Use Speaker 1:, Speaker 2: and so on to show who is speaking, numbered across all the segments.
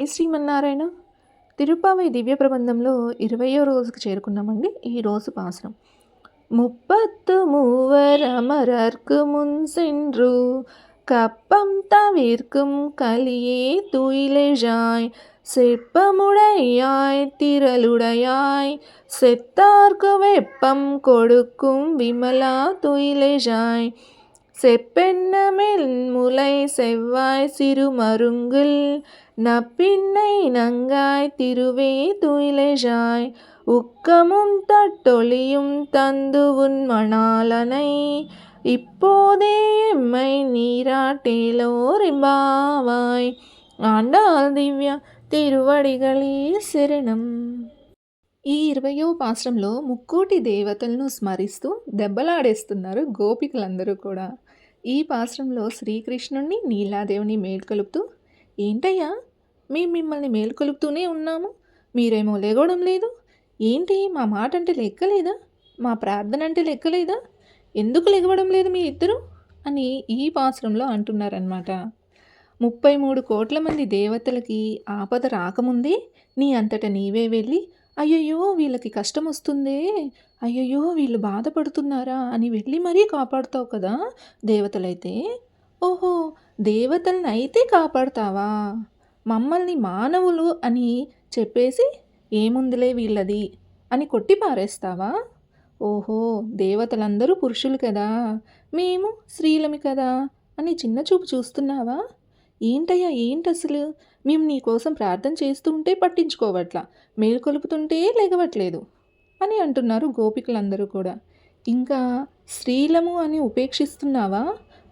Speaker 1: ఏ శ్రీమన్నారాయణ తిరుపావై దివ్య ప్రబంధంలో ఇరవయో రోజుకు చేరుకున్నామండి ఈ రోజు పాసనం முப்பத்து மூவர் அமரர்க்கு முன் சென்று கப்பம் தவிர்க்கும் கலியே துயிலெழாய் செப்பமுடையாய் திரளுடையாய் செத்தார்க்கு வெப்பம் கொடுக்கும் விமலா துயிலெழாய் செப்பெண்ணமெல் முலை செவ்வாய் சிறுமருங்கில் நப்பின்னை நங்காய் திருவே துயிலெழாய் உக்கமும் தட்டொளியும் தந்து உன் மணாளனை இப்போதே எம்மை நீராட்டேலோரெம்பாவாய் ఆండాల్ దివ్య తిరువడిగళి శరణం ఈ ఇరవయో పాశ్రంలో ముక్కోటి దేవతలను స్మరిస్తూ దెబ్బలాడేస్తున్నారు గోపికలందరూ కూడా ఈ పాశ్రంలో శ్రీకృష్ణుణ్ణి నీలాదేవిని మేల్కొలుపుతూ ఏంటయ్యా? మేము మిమ్మల్ని మేలుకొలుపుతూనే ఉన్నాము. మీరేమో లేగవడం లేదు. ఏంటి మా మాట అంటే లెక్కలేదా? మా ప్రార్థన అంటే లెక్కలేదా? ఎందుకు లెగవడం లేదు మీ ఇద్దరు? అని ఈ పాశ్రంలో అంటున్నారనమాట ముప్పై మూడు కోట్ల మంది దేవతలకి ఆపద రాకముందే నీ అంతట నీవే వెళ్ళి అయ్యయ్యో వీళ్ళకి కష్టం వస్తుందే అయ్యయ్యో వీళ్ళు బాధపడుతున్నారా అని వెళ్ళి మరీ కాపాడుతావు కదా దేవతలైతే. ఓహో దేవతలను అయితే కాపాడతావా? మమ్మల్ని మానవులు అని చెప్పేసి ఏముందిలే వీళ్ళది అని కొట్టి పారేస్తావా? ఓహో దేవతలందరూ పురుషులు కదా. మేము స్త్రీలమి కదా అని చిన్న చూపు చూస్తున్నావా? ఏంటయ్యా ఏంటి అసలు మేము నీకోసం ప్రార్థన చేస్తూ ఉంటే పట్టించుకోవట్లా మేలుకొలుపుతుంటే లెగవట్లేదు అని అంటున్నారు గోపికలందరూ కూడా. ఇంకా స్త్రీలము అని ఉపేక్షిస్తున్నావా?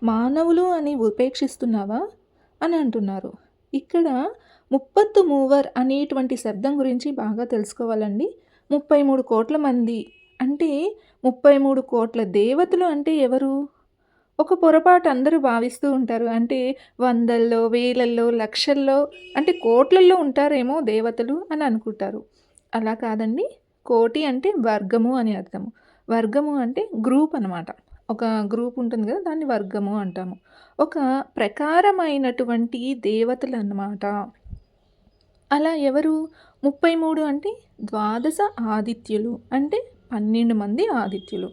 Speaker 1: మానవులు అని ఉపేక్షిస్తున్నావా? అని అంటున్నారు. ఇక్కడ ముప్పత్తు మూవర్ అనేటువంటి శబ్దం గురించి బాగా తెలుసుకోవాలండి. ముప్పై మూడు కోట్ల మంది. అంటే ముప్పై మూడు కోట్ల దేవతలు అంటే ఎవరు? ఒక పొరపాటు అందరూ భావిస్తూ ఉంటారు. అంటే వందల్లో వేలల్లో లక్షల్లో అంటే కోట్లల్లో ఉంటారేమో దేవతలు అని అనుకుంటారు. అలా కాదండి. కోటి అంటే వర్గము అని అర్థము. వర్గము అంటే గ్రూప్ అనమాట ఒక గ్రూప్ ఉంటుంది కదా దాన్ని వర్గము అంటాము. ఒక ప్రకారమైనటువంటి దేవతలు అన్నమాట. అలా ఎవరు? ముప్పై మూడు అంటే ద్వాదశ ఆదిత్యులు అంటే పన్నెండు మంది ఆదిత్యులు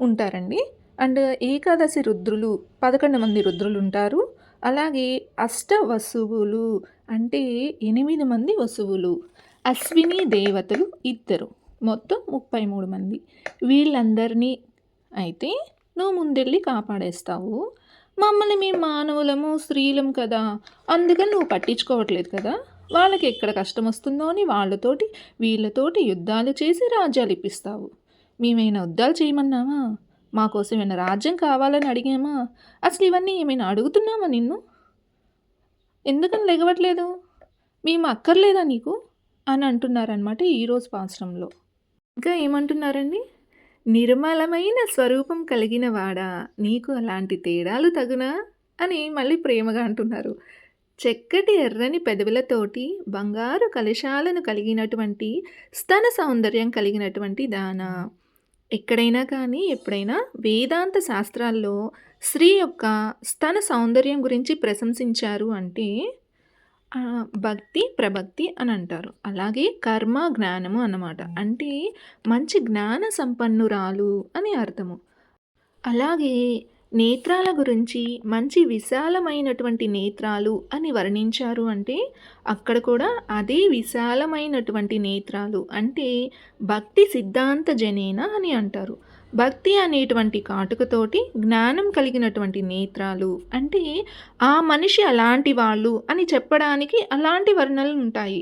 Speaker 1: ఉంటారండి. అండ్ ఏకాదశి రుద్రులు పదకొండు మంది రుద్రులు ఉంటారు. అలాగే అష్ట వసువులు అంటే ఎనిమిది మంది వసువులు అశ్విని దేవతలు ఇద్దరు మొత్తం ముప్పై మూడు మంది. వీళ్ళందరినీ అయితే నువ్వు ముందెళ్ళి కాపాడేస్తావు. మమ్మల్ని మేము మానవులము స్త్రీలం కదా. అందుకని నువ్వు పట్టించుకోవట్లేదు కదా. వాళ్ళకి ఎక్కడ కష్టం వస్తుందో అని వాళ్ళతోటి వీళ్ళతోటి యుద్ధాలు చేసి రాజ్యాలు ఇప్పిస్తావు. మేమైనా యుద్ధాలు చేయమన్నామా మాకోసం ఏమైనా రాజ్యం కావాలని అడిగామా? అసలు ఇవన్నీ ఏమైనా అడుగుతున్నామా నిన్ను? ఎందుకని లెగవట్లేదు? మేము అక్కర్లేదా నీకు? అని అంటున్నారనమాట ఈరోజు పాశ్రంలో. ఇంకా ఏమంటున్నారండి? నిర్మలమైన స్వరూపం కలిగిన వాడా నీకు అలాంటి తేడాలు తగునా? అని మళ్ళీ ప్రేమగా అంటున్నారు. చక్కటి ఎర్రని పెదవులతోటి బంగారు కలశాలను కలిగినటువంటి స్తన సౌందర్యం కలిగినటువంటి దాన. ఎక్కడైనా కానీ ఎప్పుడైనా వేదాంత శాస్త్రాల్లో స్త్రీ యొక్క స్తన సౌందర్యం గురించి ప్రశంసించారు అంటే భక్తి ప్రభక్తి అని అంటారు. అలాగే కర్మ జ్ఞానము అన్నమాట. అంటే మంచి జ్ఞాన సంపన్నురాలు అని అర్థము. అలాగే నేత్రాల గురించి మంచి విశాలమైనటువంటి నేత్రాలు అని వర్ణించారు అంటే అక్కడ కూడా అదే విశాలమైనటువంటి నేత్రాలు అంటే భక్తి సిద్ధాంత జనేన అని అంటారు. భక్తి అనేటువంటి కాటుకతోటి జ్ఞానం కలిగినటువంటి నేత్రాలు అంటే ఆ మనిషి అలాంటి వాళ్ళు అని చెప్పడానికి అలాంటి వర్ణనలు ఉంటాయి.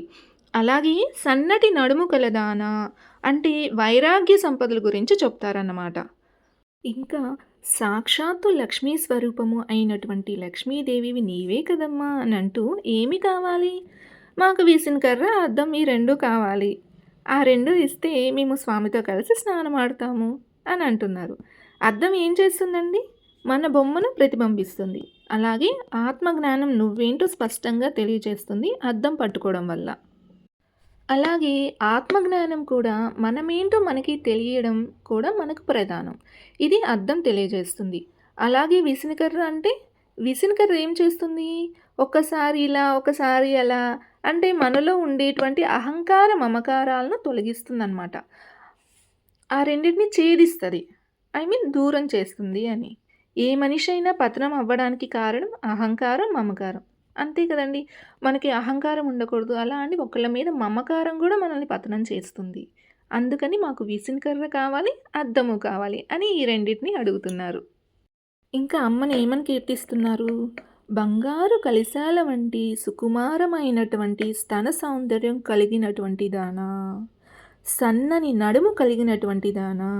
Speaker 1: అలాగే సన్నటి నడుము కలదాన అంటే వైరాగ్య సంపదల గురించి చెప్తారన్నమాట. ఇంకా సాక్షాత్తు లక్ష్మీ స్వరూపము అయినటువంటి లక్ష్మీదేవివి నీవే కదమ్మా అని అంటూ ఏమి కావాలి? మాకు వీసిన కర్ర అద్దం ఈ రెండు కావాలి. ఆ రెండు ఇస్తే మేము స్వామితో కలిసి స్నానం ఆడతాము. అని అంటున్నారు. అర్థం ఏం చేస్తుందండి? మన బొమ్మను ప్రతిబింబిస్తుంది. అలాగే ఆత్మజ్ఞానం నువ్వేంటో స్పష్టంగా తెలియజేస్తుంది అర్థం పట్టుకోవడం వల్ల. అలాగే ఆత్మజ్ఞానం కూడా మనమేంటో మనకి తెలియడం కూడా మనకు ప్రధానం. ఇది అర్థం తెలియజేస్తుంది. అలాగే విసినకర్ర అంటే? విసినకర్ర ఏం చేస్తుంది? ఒక్కసారి ఇలా ఒకసారి అలా అంటే మనలో ఉండేటువంటి అహంకార మమకారాలను తొలగిస్తుందన్నమాట. ఆ రెండింటిని ఛేదిస్తుంది ఐ మీన్ దూరం చేస్తుంది అని. ఏ మనిషి అయినా పతనం అవ్వడానికి కారణం అహంకారం, మమకారం. అంతే కదండీ! మనకి అహంకారం ఉండకూడదు. అలా అని ఒకళ్ళ మీద మమకారం కూడా మనల్ని పతనం చేస్తుంది. అందుకని మాకు విసినకర్ర కావాలి, అద్దము కావాలి అని ఈ రెండింటిని అడుగుతున్నారు. ఇంకా అమ్మని ఏమని కీర్తిస్తున్నారు? బంగారు కలిశాల వంటి సుకుమారమైనటువంటి స్తన సౌందర్యం కలిగినటువంటి దానా, సన్నని నడుము కలిగినటువంటి దానా,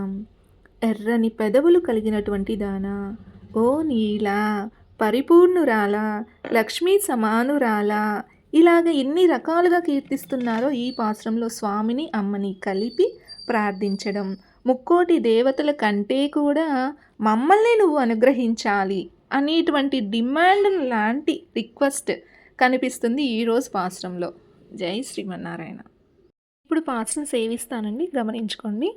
Speaker 1: ఎర్రని పెదవులు కలిగినటువంటి దానా, ఓ నీలా, పరిపూర్ణురాలా, లక్ష్మీ సమానురాలా ఇలాగ ఎన్ని రకాలుగా కీర్తిస్తున్నారో ఈ పాసురంలో స్వామిని, అమ్మని కలిపి ప్రార్థించడం. ముక్కోటి దేవతల కంటే కూడా మమ్మల్ని నువ్వు అనుగ్రహించాలి అనేటువంటి డిమాండ్ లాంటి రిక్వెస్ట్ కనిపిస్తుంది ఈరోజు పాశ్రంలో జై శ్రీమన్నారాయణ. ఇప్పుడు పాసురం సేవిస్తానండి గమనించుకోండి.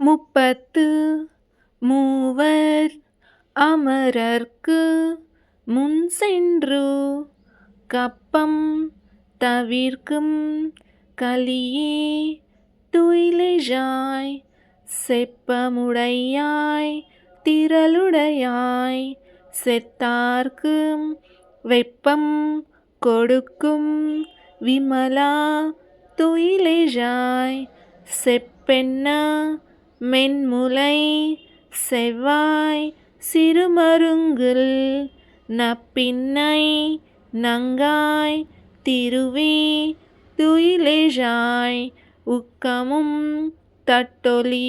Speaker 1: முப்பத்து மூவர் அமரர்க்கு முன் சென்று கப்பம் தவிர்க்கும் கலியே துயிலெழாய் செப்பமுடையாய் திரளுடையாய் செத்தார்க்கு வெப்பம் கொடுக்கும் விமலா துயிலெழாய் செப்பென்ன மென்முலை செவ்வாய் சிறுமருங்கில் நப்பின்னை நங்காய் திருவே துயிலெழாய் உக்கமும் தட்டொலி